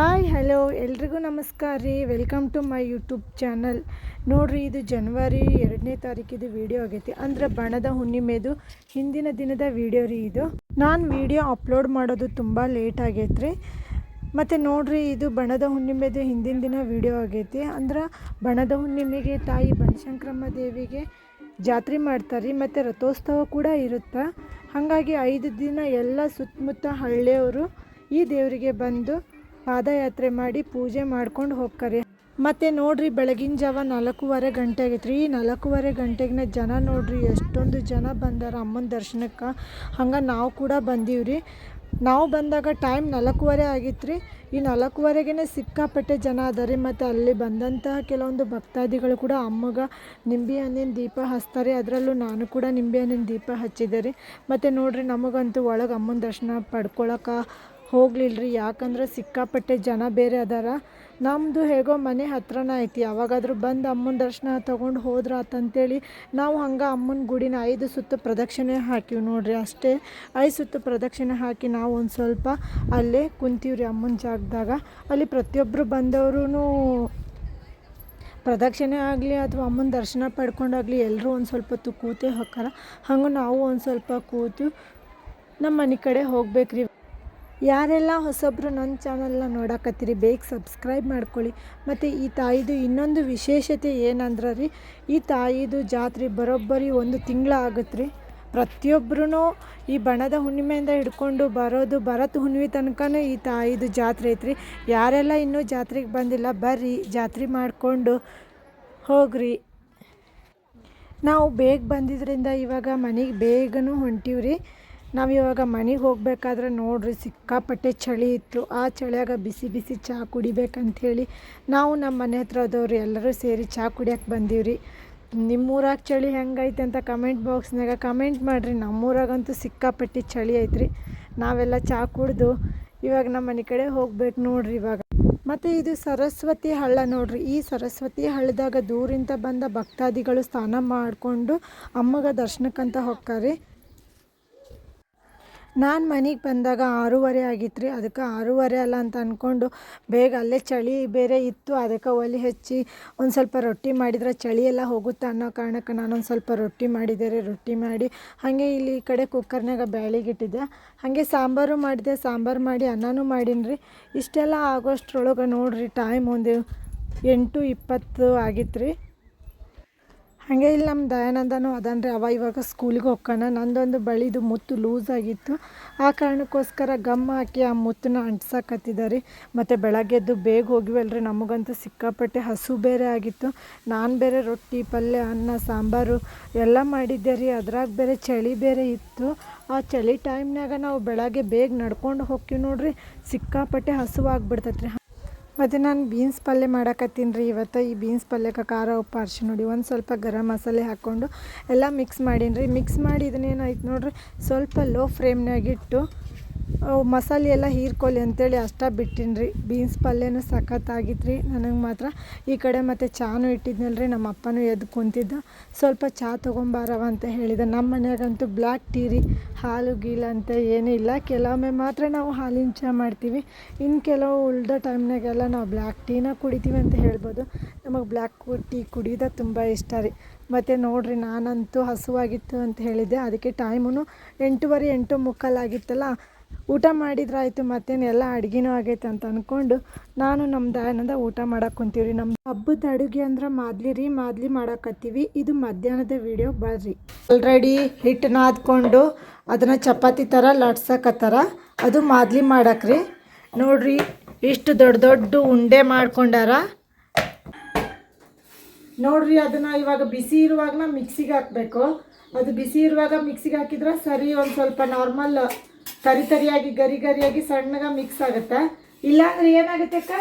Hi, hello, ಎಲ್ರಿಗೂ ನಮಸ್ಕಾರ ರೀ. Welcome to my YouTube channel. ನೋಡ್ರಿ, ಇದು ಜನವರಿ ಎರಡನೇ ತಾರೀಕಿದು ವಿಡಿಯೋ ಆಗೈತಿ. ಅಂದ್ರೆ ಬಣದ ಹುಣ್ಣಿಮೆದು ಹಿಂದಿನ ದಿನದ ವಿಡಿಯೋ ರೀ ಇದು. ನಾನು ವಿಡಿಯೋ ಅಪ್ಲೋಡ್ ಮಾಡೋದು ತುಂಬ ಲೇಟ್ ಆಗೈತ್ರಿ. ಮತ್ತು ನೋಡ್ರಿ, ಇದು ಬಣದ ಹುಣ್ಣಿಮೆದು ಹಿಂದಿನ ದಿನ ವಿಡಿಯೋ ಆಗೈತಿ. ಅಂದ್ರೆ ಬಣದ ಹುಣ್ಣಿಮೆಗೆ ತಾಯಿ ಬನಶಂಕ್ರಮ್ಮ ದೇವಿಗೆ ಜಾತ್ರೆ ಮಾಡ್ತಾರೆ ಮತ್ತು ರಥೋತ್ಸವ ಕೂಡ ಇರುತ್ತೆ. ಹಾಗಾಗಿ ಐದು ದಿನ ಎಲ್ಲ ಸುತ್ತಮುತ್ತ ಹಳ್ಳಿಯವರು ಈ ದೇವರಿಗೆ ಬಂದು ಪಾದಯಾತ್ರೆ ಮಾಡಿ ಪೂಜೆ ಮಾಡ್ಕೊಂಡು ಹೋಗ್ತಾರೆ. ಮತ್ತು ನೋಡ್ರಿ ಬೆಳಗಿನ ಜಾವ ನಾಲ್ಕೂವರೆ ಗಂಟೆ ಆಗೈತೆ ರೀ ನಾಲ್ಕೂವರೆ ಗಂಟೆಗೆ ಜನ ನೋಡ್ರಿ, ಎಷ್ಟೊಂದು ಜನ ಬಂದಾರ ಅಮ್ಮನ ದರ್ಶನಕ್ಕೆ. ಹಂಗೆ ನಾವು ಕೂಡ ಬಂದೀವಿ ರೀ ನಾವು ಬಂದಾಗ ಟೈಮ್ ನಾಲ್ಕೂವರೆ ಆಗಿತ್ತು ರೀ ಈ ನಾಲ್ಕೂವರೆಗೆ ಸಿಕ್ಕಾಪಟ್ಟೆ ಜನ ಅದಾರೆ. ಮತ್ತು ಅಲ್ಲಿ ಬಂದಂತಹ ಕೆಲವೊಂದು ಭಕ್ತಾದಿಗಳು ಕೂಡ ಅಮ್ಮಗೆ ನಿಂಬೆ ಹಣ್ಣಿನ ದೀಪ ಹಚ್ತಾರೆ. ಅದರಲ್ಲೂ ನಾನು ಕೂಡ ನಿಂಬೆ ಹಣ್ಣಿನ ದೀಪ ಹಚ್ಚಿದ್ದೆ ರೀ. ಮತ್ತು ನೋಡ್ರಿ ನಮಗಂತೂ ಒಳಗೆ ಅಮ್ಮನ ದರ್ಶನ ಪಡ್ಕೊಳಕ್ಕೆ ಹೋಗ್ಲಿಲ್ಲ ರೀ ಯಾಕಂದ್ರೆ ಸಿಕ್ಕಾಪಟ್ಟೆ ಜನ ಬೇರೆ ಅದಾರ. ನಮ್ಮದು ಹೇಗೋ ಮನೆ ಹತ್ರನೇ ಐತಿ, ಯಾವಾಗಾದರೂ ಬಂದು ಅಮ್ಮನ ದರ್ಶನ ತೊಗೊಂಡು ಹೋದ್ರ ಆತಂತೇಳಿ ನಾವು ಹಂಗೆ ಅಮ್ಮನ ಗುಡಿನ ಐದು ಸುತ್ತು ಪ್ರದಕ್ಷಿಣೆ ಹಾಕಿವಿ ನೋಡ್ರಿ ಅಷ್ಟೇ. ಐದು ಸುತ್ತು ಪ್ರದಕ್ಷಿಣೆ ಹಾಕಿ ನಾವು ಒಂದು ಸ್ವಲ್ಪ ಅಲ್ಲೇ ಕುಂತೀವಿ ರೀ ಅಮ್ಮನ ಜಾಗದಾಗ. ಅಲ್ಲಿ ಪ್ರತಿಯೊಬ್ಬರು ಬಂದವರು ಪ್ರದಕ್ಷಿಣೆ ಆಗಲಿ ಅಥವಾ ಅಮ್ಮನ ದರ್ಶನ ಪಡ್ಕೊಂಡಾಗಲಿ ಎಲ್ಲರೂ ಒಂದು ಸ್ವಲ್ಪ ಹೊತ್ತು ಕೂತೇ ಹಾಕಾರ ಹಂಗೆ ನಾವು ಒಂದು ಸ್ವಲ್ಪ ಕೂತು ನಮ್ಮ ಮನೆ ಕಡೆ ಹೋಗ್ಬೇಕ್ರಿ. ಯಾರೆಲ್ಲ ಹೊಸಬ್ರು ನನ್ನ ಚಾನಲ್ನ ನೋಡಕತ್ತೀರಿ, ಬೇಗ ಸಬ್ಸ್ಕ್ರೈಬ್ ಮಾಡ್ಕೊಳ್ಳಿ. ಮತ್ತು ಈ ತಾಯಿದು ಇನ್ನೊಂದು ವಿಶೇಷತೆ ಏನಂದ್ರೆ ರೀ ಈ ತಾಯಿದು ಜಾತ್ರೆ ಬರೋಬ್ಬರಿ ಒಂದು ತಿಂಗಳ ಆಗುತ್ತೆ ರೀ ಪ್ರತಿಯೊಬ್ಬರೂ ಈ ಬಣದ ಹುಣ್ಣಿಮೆಯಿಂದ ಹಿಡ್ಕೊಂಡು ಬರೋದು ಭರತ್ ಹುಣ್ಣಿಮೆ ತನಕನೂ ಈ ತಾಯಿದು ಜಾತ್ರೆ ಐತ್ರಿ. ಯಾರೆಲ್ಲ ಇನ್ನೂ ಜಾತ್ರೆಗೆ ಬಂದಿಲ್ಲ, ಬರ್ರಿ, ಜಾತ್ರೆ ಮಾಡಿಕೊಂಡು ಹೋಗ್ರಿ. ನಾವು ಬೇಗ ಬಂದಿದ್ದರಿಂದ ಇವಾಗ ಮನೆಗೆ ಬೇಗನೂ ಹೊಂಟೀವ್ರಿ. ನಾವು ಇವಾಗ ಮನೆಗೆ ಹೋಗಬೇಕಾದ್ರೆ ನೋಡ್ರಿ ಸಿಕ್ಕಾಪಟ್ಟೆ ಚಳಿ ಇತ್ತು. ಆ ಚಳಿಯಾಗ ಬಿಸಿ ಬಿಸಿ ಚಹಾ ಕುಡಿಬೇಕಂಥೇಳಿ ನಾವು ನಮ್ಮ ಮನೆ ಹತ್ರದವ್ರು ಎಲ್ಲರೂ ಸೇರಿ ಚಹಾ ಕುಡಿಯೋಕೆ ಬಂದೀವ್ರಿ. ನಿಮ್ಮೂರಾಗ ಚಳಿ ಹೆಂಗೈತೆ ಅಂತ ಕಮೆಂಟ್ ಬಾಕ್ಸ್ನಾಗ ಕಮೆಂಟ್ ಮಾಡಿರಿ. ನಮ್ಮೂರಾಗಂತೂ ಸಿಕ್ಕಾಪಟ್ಟೆ ಚಳಿ ಐತ್ರಿ. ನಾವೆಲ್ಲ ಚಹಾ ಕುಡಿದು ಇವಾಗ ನಮ್ಮ ಮನೆ ಕಡೆ ಹೋಗ್ಬೇಕು ನೋಡ್ರಿ ಇವಾಗ. ಮತ್ತು ಇದು ಸರಸ್ವತಿ ಹಳ್ಳ ನೋಡ್ರಿ. ಈ ಸರಸ್ವತಿ ಹಳ್ಳದಾಗ ದೂರಿಂದ ಬಂದ ಭಕ್ತಾದಿಗಳು ಸ್ನಾನ ಮಾಡಿಕೊಂಡು ಅಮ್ಮಗ ದರ್ಶನಕ್ಕಂತ ಹೋಗ್ತಾರೆ ನಾನು ಮನೆಗೆ ಬಂದಾಗ ಆರೂವರೆ ಆಗಿತ್ತು ರೀ ಅದಕ್ಕೆ ಆರೂವರೆ ಅಲ್ಲ ಅಂತ ಅಂದ್ಕೊಂಡು ಬೇಗ ಅಲ್ಲೇ ಚಳಿ ಬೇರೆ ಇತ್ತು, ಅದಕ್ಕೆ ಒಲೆ ಹಚ್ಚಿ ಒಂದು ಸ್ವಲ್ಪ ರೊಟ್ಟಿ ಮಾಡಿದ್ರೆ ಚಳಿ ಎಲ್ಲ ಹೋಗುತ್ತೆ ಅನ್ನೋ ಕಾರಣಕ್ಕೆ ನಾನೊಂದು ಸ್ವಲ್ಪ ರೊಟ್ಟಿ ಮಾಡಿದೆ ರೀ ರೊಟ್ಟಿ ಮಾಡಿ, ಹಾಗೆ ಇಲ್ಲಿ ಈ ಕಡೆ ಕುಕ್ಕರ್ನಾಗ ಬ್ಯಾಳಿಗಿಟ್ಟಿದ್ದೆ ಹಾಗೆ ಸಾಂಬಾರು ಮಾಡಿದೆ, ಸಾಂಬಾರು ಮಾಡಿ ಅನ್ನನೂ ಮಾಡೀನಿ ರೀ ಇಷ್ಟೆಲ್ಲ ಆಗೋಷ್ಟ್ರೊಳಗೆ ನೋಡಿರಿ ಟೈಮ್ ಒಂದು ಎಂಟು ಇಪ್ಪತ್ತು ಆಗಿತ್ತು ರೀ ಹಾಗೆ ಇಲ್ಲಿ ನಮ್ಮ ದಯಾನಂದನೂ ಅದಾನ ರೀ ಅವ ಇವಾಗ ಸ್ಕೂಲಿಗೆ ಹೋಗ್ಕಣ. ನಂದೊಂದು ಬಳಿದು ಮುತ್ತು ಲೂಸ್ ಆಗಿತ್ತು. ಆ ಕಾರಣಕ್ಕೋಸ್ಕರ ಗಮ್ ಹಾಕಿ ಆ ಮುತ್ತನ್ನ ಅಂಟ್ಸಕತ್ತಿದ್ದಾರೆ ಮತ್ತು ಬೆಳಗ್ಗೆದ್ದು ಬೇಗ ಹೋಗಿವಲ್ರಿ. ನಮಗಂತೂ ಸಿಕ್ಕಾಪಟ್ಟೆ ಹಸು ಬೇರೆ ಆಗಿತ್ತು. ನಾನು ಬೇರೆ ರೊಟ್ಟಿ, ಪಲ್ಯ, ಅನ್ನ, ಸಾಂಬಾರು ಎಲ್ಲ ಮಾಡಿದ್ದೆ ರೀ. ಅದ್ರಾಗ ಬೇರೆ ಚಳಿ ಬೇರೆ ಇತ್ತು. ಆ ಚಳಿ ಟೈಮ್ನಾಗ ನಾವು ಬೆಳಗ್ಗೆ ಬೇಗ ನಡ್ಕೊಂಡು ಹೋಗ್ತೀವಿ ನೋಡ್ರಿ. ಸಿಕ್ಕಾಪಟ್ಟೆ ಹಸುವಾಗ್ಬಿಡ್ತೈತೆ ರೀ ಮತ್ತು ನಾನು ಬೀನ್ಸ್ ಪಲ್ಯ ಮಾಡಕತ್ತೀನಿ ರೀ. ಇವತ್ತು ಈ ಬೀನ್ಸ್ ಪಲ್ಯಕ್ಕೆ ಖಾರ, ಉಪ್ಪು ಅರ್ಶಿ ನೋಡಿ ಒಂದು ಸ್ವಲ್ಪ ಗರಂ ಮಸಾಲೆ ಹಾಕ್ಕೊಂಡು ಎಲ್ಲ ಮಿಕ್ಸ್ ಮಾಡೀನಿ ರೀ. ಮಿಕ್ಸ್ ಮಾಡಿ ಇದನ್ನೇನಾಯ್ತು ನೋಡಿರಿ, ಸ್ವಲ್ಪ ಲೋ ಫ್ಲೇಮ್ನಾಗಿಟ್ಟು ಮಸಾಲೆ ಎಲ್ಲ ಹೀರ್ಕೊಳ್ಳಿ ಅಂತೇಳಿ ಅಷ್ಟ ಬಿಟ್ಟಿನಿ ರೀ ಬೀನ್ಸ್ ಪಲ್ಯನೂ ಸಖತ್ತಾಗಿತ್ತು ರೀ ನನಗೆ ಮಾತ್ರ ಈ ಕಡೆ ಮತ್ತು ಚಾನು ಇಟ್ಟಿದ್ನಲ್ಲ ರೀ ನಮ್ಮ ಅಪ್ಪನೂ ಎದ್ದು ಕುಂತಿದ್ದ. ಸ್ವಲ್ಪ ಚಹಾ ತೊಗೊಂಬಾರವ ಅಂತ ಹೇಳಿದ. ನಮ್ಮ ಮನ್ಯಾಗಂತೂ ಬ್ಲ್ಯಾಕ್ ಟೀ ರೀ, ಹಾಲು ಗೀಲು ಅಂತ ಏನೂ ಇಲ್ಲ. ಕೆಲವೊಮ್ಮೆ ಮಾತ್ರ ನಾವು ಹಾಲಿನ ಚಹಾ ಮಾಡ್ತೀವಿ. ಇನ್ನು ಕೆಲವು ಉಳ್ದ ಟೈಮ್ನಾಗೆಲ್ಲ ನಾವು ಬ್ಲ್ಯಾಕ್ ಟೀನ ಕುಡಿತೀವಿ ಅಂತ ಹೇಳ್ಬೋದು. ನಮಗೆ ಬ್ಲ್ಯಾಕ್ ಟೀ ಕುಡಿಯೋದ ತುಂಬ ಇಷ್ಟ ರೀ. ಮತ್ತು ನೋಡಿರಿ, ನಾನಂತೂ ಹಸುವಾಗಿತ್ತು ಅಂತ ಹೇಳಿದ್ದೆ. ಅದಕ್ಕೆ ಟೈಮು ಎಂಟೂವರೆ ಎಂಟು ಮುಕ್ಕಾಲಾಗಿತ್ತಲ್ಲ ಊಟ ಮಾಡಿದ್ರಾಯಿತು, ಮತ್ತೇನು ಎಲ್ಲ ಅಡುಗೆನೂ ಆಗೈತೆ ಅಂತ ಅಂದ್ಕೊಂಡು ನಾನು ನಮ್ಮ ದಯಾನಂದ ಊಟ ಮಾಡಕ್ಕೆ ಕುಂತೀವಿ ನಮ್ಮ ಹಬ್ಬದ ಅಡುಗೆ ಅಂದ್ರೆ ಮಾದ್ಲಿ ರೀ, ಮಾದ್ಲಿ ಮಾಡಕತ್ತೀವಿ. ಇದು ಮಧ್ಯಾಹ್ನದ ವಿಡಿಯೋ, ಬರ್ರಿ. ಆಲ್ರೆಡಿ ಹಿಟ್ಟು ನಾದ್ಕೊಂಡು ಅದನ್ನು ಚಪಾತಿ ಥರ ಲಟ್ಸಕತ್ತಾರ ಅದು ಮಾದ್ಲಿ ಮಾಡಕ್ರಿ ನೋಡ್ರಿ, ಇಷ್ಟು ದೊಡ್ಡ ದೊಡ್ಡ ಉಂಡೆ ಮಾಡ್ಕೊಂಡಾರ. ನೋಡ್ರಿ, ಅದನ್ನ ಇವಾಗ ಬಿಸಿ ಇರುವಾಗ ಮಿಕ್ಸಿಗೆ ಹಾಕಬೇಕು. ಅದು ಬಿಸಿ ಇರುವಾಗ ಮಿಕ್ಸಿಗೆ ಹಾಕಿದ್ರೆ ಸರಿ ಒಂದು ಸ್ವಲ್ಪ ನಾರ್ಮಲ್ ತರಿ ತರಿಯಾಗಿ ಗರಿ ಗರಿಯಾಗಿ ಸಣ್ಣಗ ಮಿಕ್ಸ್ ಆಗುತ್ತೆ. ಇಲ್ಲಾಂದ್ರೆ ಏನಾಗುತ್ತೆ ಅಕ್ಕ?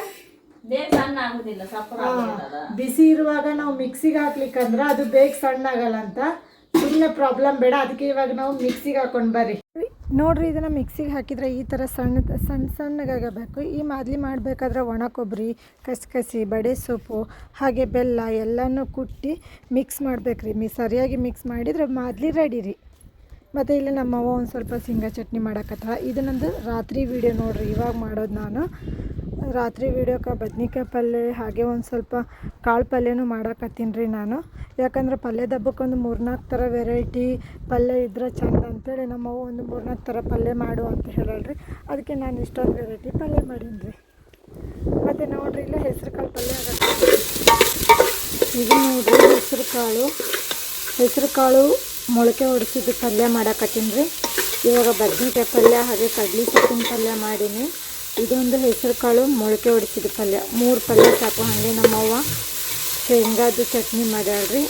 ಬಿಸಿ ಇರುವಾಗ ನಾವು ಮಿಕ್ಸಿಗೆ ಹಾಕ್ಲಿಕ್ಕಂದ್ರೆ ಅದು ಬೇಗ ಸಣ್ಣ ಆಗಲ್ಲ ಅಂತ. ಸುಮ್ಮನೆ ಪ್ರಾಬ್ಲಮ್ ಬೇಡ ಅದಕ್ಕೆ ಇವಾಗ ನಾವು ಮಿಕ್ಸಿಗೆ ಹಾಕೊಂಡು ಬರ್ರಿ. ನೋಡ್ರಿ ಇದನ್ನು ಮಿಕ್ಸಿಗೆ ಹಾಕಿದ್ರೆ ಈ ಥರ ಸಣ್ಣ ಸಣ್ಣ ಸಣ್ಣಗಾಗಬೇಕು. ಈ ಮಾದಲಿ ಮಾಡಬೇಕಾದ್ರೆ ಒಣ ಕೊಬ್ಬರಿ ಕಸಕಸಿ ಬಡೆ ಸೊಪ್ಪು ಹಾಗೆ ಬೆಲ್ಲ ಎಲ್ಲನೂ ಕುಟ್ಟಿ ಮಿಕ್ಸ್ ಮಾಡ್ಬೇಕ್ರಿ. ಮಿ ಸರಿಯಾಗಿ ಮಿಕ್ಸ್ ಮಾಡಿದ್ರೆ ಮಾದಲಿ ರೆಡಿ ರೀ. ಮತ್ತು ಇಲ್ಲಿ ನಮ್ಮವ್ವ ಒಂದು ಸ್ವಲ್ಪ ಶೇಂಗಾ ಚಟ್ನಿ ಮಾಡಕತ್ತಾಳ ಇದು ನಂದು ರಾತ್ರಿ ವೀಡಿಯೋ ನೋಡ್ರಿ, ಇವಾಗ ಮಾಡೋದು ನಾನು. ರಾತ್ರಿ ವೀಡಿಯೋಕ್ಕೆ ಬದ್ನಿಕಾಯಿ ಪಲ್ಯ ಹಾಗೆ ಒಂದು ಸ್ವಲ್ಪ ಕಾಳು ಪಲ್ಯನೂ ಮಾಡಾಕತ್ತೀನಿ ರೀ ನಾನು. ಯಾಕಂದ್ರೆ ಪಲ್ಯ ಮೂರು ಮೂರ್ನಾಲ್ಕು ಥರ ವೆರೈಟಿ ಪಲ್ಯ ಇದ್ರೆ ಚಂದ ಅಂತೇಳಿ ನಮ್ಮವ್ವ ಒಂದು ಮೂರ್ನಾಲ್ಕು ಥರ ಪಲ್ಯ ಮಾಡು ಅಂತ ಹೇಳಲ್ರಿ. ಅದಕ್ಕೆ ನಾನು ಇಷ್ಟೊಂದು ವೆರೈಟಿ ಪಲ್ಯ ಮಾಡೀನಿ ರೀ. ಮತ್ತು ನೋಡ್ರಿ, ಇಲ್ಲ ಹೆಸ್ರು ಕಾಳು ಪಲ್ಯ ಆಗತ್ತೆ. ಇದು ನೋಡ್ರಿ ಹೆಸ್ರು ಕಾಳು. ಹೆಸ್ರು ಕಾಳು ಮೊಳಕೆ ಹೊಡಿಸಿದ್ದು ಪಲ್ಯ ಮಾಡಾಕತ್ತೀನಿ ರೀ. ಇವಾಗ ಬದ್ನೆಕಾಯಿ ಪಲ್ಯ ಹಾಗೆ ಕಡ್ಲಿ ಸೊಪ್ಪಿನ ಪಲ್ಯ ಮಾಡೀನಿ. ಇದೊಂದು ಹೆಸರು ಕಾಳು ಮೊಳಕೆ ಹೊಡಿಸಿದ ಪಲ್ಯ. ಮೂರು ಪಲ್ಯ ಸಾಕು ಹಾಗೆ ನಮ್ಮವ್ವ. ಶೇಂಗಾದು ಚಟ್ನಿ ಮಾಡ್ಯಾಳ್ರಿ.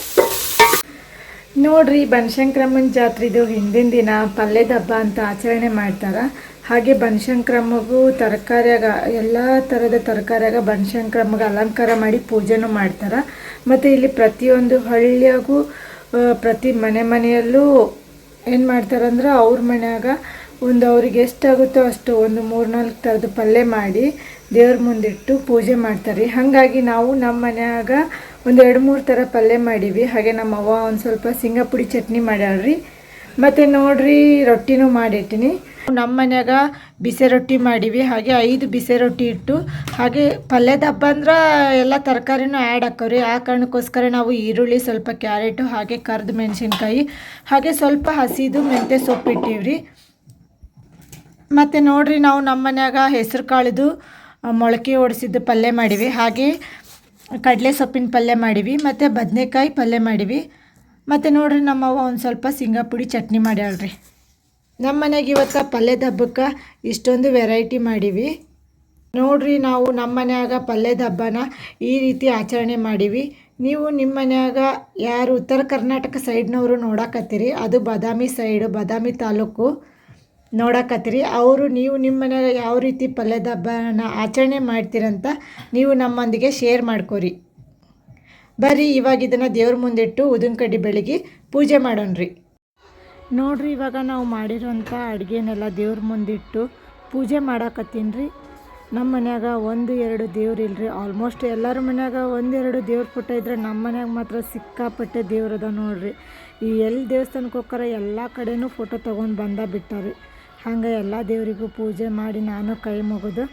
ನೋಡ್ರಿ, ಬನಶಂಕ್ರಮ್ಮನ ಜಾತ್ರೆದು ಹಿಂದಿನ ದಿನ ಪಲ್ಯದ ಹಬ್ಬ ಅಂತ ಆಚರಣೆ ಮಾಡ್ತಾರೆ. ಹಾಗೆ ಬನಶಂಕ್ರಮ್ಮಗೂ ತರಕಾರಿಯಾಗ, ಎಲ್ಲ ಥರದ ತರಕಾರಿಯಾಗ ಬನಶಂಕ್ರಮ್ಮಗೆ ಅಲಂಕಾರ ಮಾಡಿ ಪೂಜೆನೂ ಮಾಡ್ತಾರೆ. ಮತ್ತು ಇಲ್ಲಿ ಪ್ರತಿಯೊಂದು ಹಳ್ಳಿಯಾಗೂ ಪ್ರತಿ ಮನೆ ಮನೆಯಲ್ಲೂ ಏನು ಮಾಡ್ತಾರಂದ್ರೆ ಅವ್ರ ಮನೆಯಾಗ ಒಂದು ಅವ್ರಿಗೆ ಎಷ್ಟಾಗುತ್ತೋ ಅಷ್ಟು ಒಂದು ಮೂರ್ನಾಲ್ಕು ಥರದ ಪಲ್ಯ ಮಾಡಿ ದೇವ್ರ ಮುಂದಿಟ್ಟು ಪೂಜೆ ಮಾಡ್ತಾರೆ. ಹಾಗಾಗಿ ನಾವು ನಮ್ಮ ಮನೆಯಾಗ ಒಂದು ಎರಡು ಮೂರು ಥರ ಪಲ್ಯ ಮಾಡೀವಿ. ಹಾಗೆ ನಮ್ಮ ಅವ್ವ ಒಂದು ಸ್ವಲ್ಪ ಸಿಂಗಾಪುಡಿ ಚಟ್ನಿ ಮಾಡ್ಯಾಳ್ರಿ. ಮತ್ತು ನೋಡ್ರಿ ರೊಟ್ಟಿನೂ ಮಾಡಿಟ್ಟಿನಿ. ನಮ್ಮ ಮನೆಯಾಗ ಬಿಸಿ ರೊಟ್ಟಿ ಮಾಡೀವಿ. ಹಾಗೆ ಐದು ಬಿಸಿ ರೊಟ್ಟಿ ಇಟ್ಟು, ಹಾಗೆ ಪಲ್ಯದ ಹಬ್ಬ ಅಂದ್ರೆ ಎಲ್ಲ ತರಕಾರಿನೂ ಆ್ಯಡ್ ಹಾಕೋರಿ ಆ ಕಾರಣಕ್ಕೋಸ್ಕರ ನಾವು ಈರುಳ್ಳಿ, ಸ್ವಲ್ಪ ಕ್ಯಾರೆಟು, ಹಾಗೆ ಕರ್ದು ಮೆಣಸಿನ್ಕಾಯಿ, ಹಾಗೆ ಸ್ವಲ್ಪ ಹಸಿದು ಮೆಂತ್ಯ ಸೊಪ್ಪು ಇಟ್ಟಿವ್ರಿ. ಮತ್ತು ನೋಡಿರಿ ನಾವು ನಮ್ಮ ಮನ್ಯಾಗ ಹೆಸ್ರು ಕಾಳಿದು ಮೊಳಕೆ ಓಡಿಸಿದ್ದು ಪಲ್ಯ ಮಾಡಿವಿ. ಹಾಗೆ ಕಡಲೆ ಸೊಪ್ಪಿನ ಪಲ್ಯ ಮಾಡಿವಿ. ಮತ್ತು ಬದನೆಕಾಯಿ ಪಲ್ಯ ಮಾಡಿವಿ. ಮತ್ತು ನೋಡಿರಿ ನಮ್ಮವ್ವ ಒಂದು ಸ್ವಲ್ಪ ಸಿಂಗಾಪುಡಿ ಚಟ್ನಿ ಮಾಡ್ಯಾಳ್ರಿ. ನಮ್ಮ ಮನೆಗೆ ಇವತ್ತು ಪಲ್ಯದ ಹಬ್ಬಕ್ಕೆ ಇಷ್ಟೊಂದು ವೆರೈಟಿ ಮಾಡೀವಿ. ನೋಡ್ರಿ ನಾವು ನಮ್ಮ ಮನ್ಯಾಗ ಪಲ್ಯದ ಹಬ್ಬನ ಈ ರೀತಿ ಆಚರಣೆ ಮಾಡೀವಿ. ನೀವು ನಿಮ್ಮ ಮನ್ಯಾಗ ಯಾರು ಉತ್ತರ ಕರ್ನಾಟಕ ಸೈಡ್ನವರು ನೋಡಕತ್ತೀರಿ, ಅದು ಬಾದಾಮಿ ಸೈಡು, ಬಾದಾಮಿ ತಾಲೂಕು ನೋಡಕತ್ತೀರಿ. ಅವರು ನೀವು ನಿಮ್ಮ ಮನ್ಯಾಗ ಯಾವ ರೀತಿ ಪಲ್ಯದ ಹಬ್ಬನ ಆಚರಣೆ ಮಾಡ್ತೀರಂತ ನೀವು ನಮ್ಮೊಂದಿಗೆ ಶೇರ್ ಮಾಡ್ಕೋರಿ. ಬರ್ರಿ, ಇವಾಗ ಇದನ್ನು ದೇವ್ರ ಮುಂದಿಟ್ಟು ಉದಿನ ಕಡ್ಡಿ ಬೆಳಗ್ಗೆ ಪೂಜೆ ಮಾಡೋಣ್ರಿ. ನೋಡ್ರಿ, ಇವಾಗ ನಾವು ಮಾಡಿರೋಂಥ ಅಡುಗೆನೆಲ್ಲ ದೇವ್ರ ಮುಂದಿಟ್ಟು ಪೂಜೆ ಮಾಡಾಕತ್ತೀನಿ ರೀ ನಮ್ಮ ಮನ್ಯಾಗ ಒಂದು ಎರಡು ದೇವ್ರು ಇಲ್ರಿ. ಆಲ್ಮೋಸ್ಟ್ ಎಲ್ಲರ ಮನ್ಯಾಗ ಒಂದೆರಡು ದೇವ್ರ ಪುಟ್ಟ ಇದ್ರೆ ನಮ್ಮ ಮನ್ಯಾಗ ಮಾತ್ರ ಸಿಕ್ಕಾಪಟ್ಟೆ ದೇವ್ರದ ನೋಡ್ರಿ. ಈ ಎಲ್ಲಿ ದೇವಸ್ಥಾನಕ್ಕೆ ಹೋಗ್ತಾರ ಎಲ್ಲ ಕಡೆನೂ ಫೋಟೋ ತೊಗೊಂಡು ಬಂದ ಬಿಟ್ಟಾರಿ. ಹಂಗೆ ಎಲ್ಲ ದೇವರಿಗೂ ಪೂಜೆ ಮಾಡಿ ನಾನು ಕೈ ಮುಗಿದು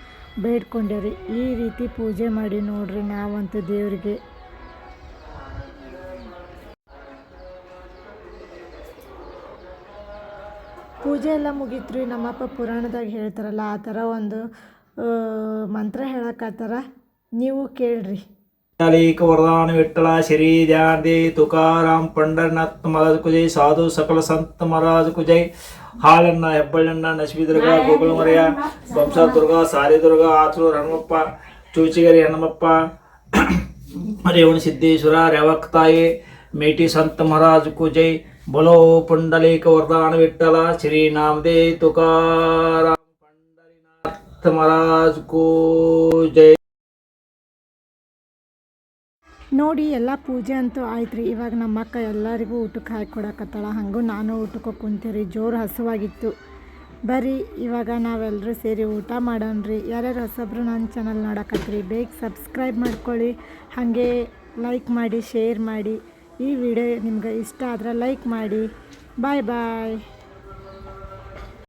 ಬೇಡ್ಕೊಂಡೆ ರೀ. ಈ ರೀತಿ ಪೂಜೆ ಮಾಡಿ ನೋಡ್ರಿ ನಾವಂತೂ ದೇವರಿಗೆ. ಪೂಜೆ ಎಲ್ಲ ಮುಗೀತು ರೀ ನಮ್ಮಪ್ಪ ಪುರಾಣದಾಗ ಹೇಳ್ತಾರಲ್ಲ, ಆ ಥರ ಒಂದು ಮಂತ್ರ ಹೇಳಕತ್ತಾರ ನೀವು ಕೇಳ್ರಿ. ಅಲೀಕ ವರದಾನ ವಿಠಲ ಶ್ರೀ ಧ್ಯಾನ ದೇ ತುಕಾರಾಮ್, ಪಂಡರನಾಥ್ ಮಹಾರಾಜ ಕುಜೈ, ಸಾಧು ಸಕಲ ಸಂತ ಮಹಾರಾಜ ಕುಜೈ, ಹಾಲಣ್ಣ, ಹೆಬ್ಬಳ್ಳಣ್ಣ ನಶ್ಮಿದುರ್ಗ ವಂಶ ದುರ್ಗ ಸಾಲಿದುರ್ಗ ಆತೂರು ಹನುಮಪ್ಪ ಚೂಚಿಗರಿ ಹನುಮಪ್ಪ ರೇವಣ, ಸಿದ್ದೇಶ್ವರ ರೇವಕ್ತಾಯಿ ಮೇಟಿ, ಸಂತ ಮಹಾರಾಜ ಕುಜೈ બોલો પુંડલીક વરદાન વિઠ્ઠલ ಶ್ರೀ નામદે તુકારામ પંડરીનાથ મહારાજ ಕೋ જય ನೋಡಿ, ಎಲ್ಲ ಪೂಜೆ ಅಂತೂ ಆಯ್ತು ರೀ ಇವಾಗ ನಮ್ಮ ಅಕ್ಕ ಎಲ್ಲರಿಗೂ ಊಟಕ್ಕೆ ಹಾಕಿ ಕೊಡಕತ್ತಾಳ. ಹಾಗೂ ನಾನು ಊಟಕ್ಕೆ ಕುಂತೀರಿ. ಜೋರು ಹಸುವಾಗಿತ್ತು. ಬರ್ರಿ ಇವಾಗ ನಾವೆಲ್ಲರೂ ಸೇರಿ ಊಟ ಮಾಡೋಣ ರೀ ಯಾರ್ಯಾರು ಹೊಸಬ್ರು ನನ್ನ ಚಾನಲ್ ನೋಡಕತ್ರಿ ಬೇಗ ಸಬ್ಸ್ಕ್ರೈಬ್ ಮಾಡ್ಕೊಳ್ಳಿ. ಹಾಗೆ ಲೈಕ್ ಮಾಡಿ ಶೇರ್ ಮಾಡಿ. ಈ ವಿಡಿಯೋ ನಿಮ್ಗೆ ಇಷ್ಟ ಆದರೆ ಲೈಕ್ ಮಾಡಿ. ಬಾಯ್ ಬಾಯ್.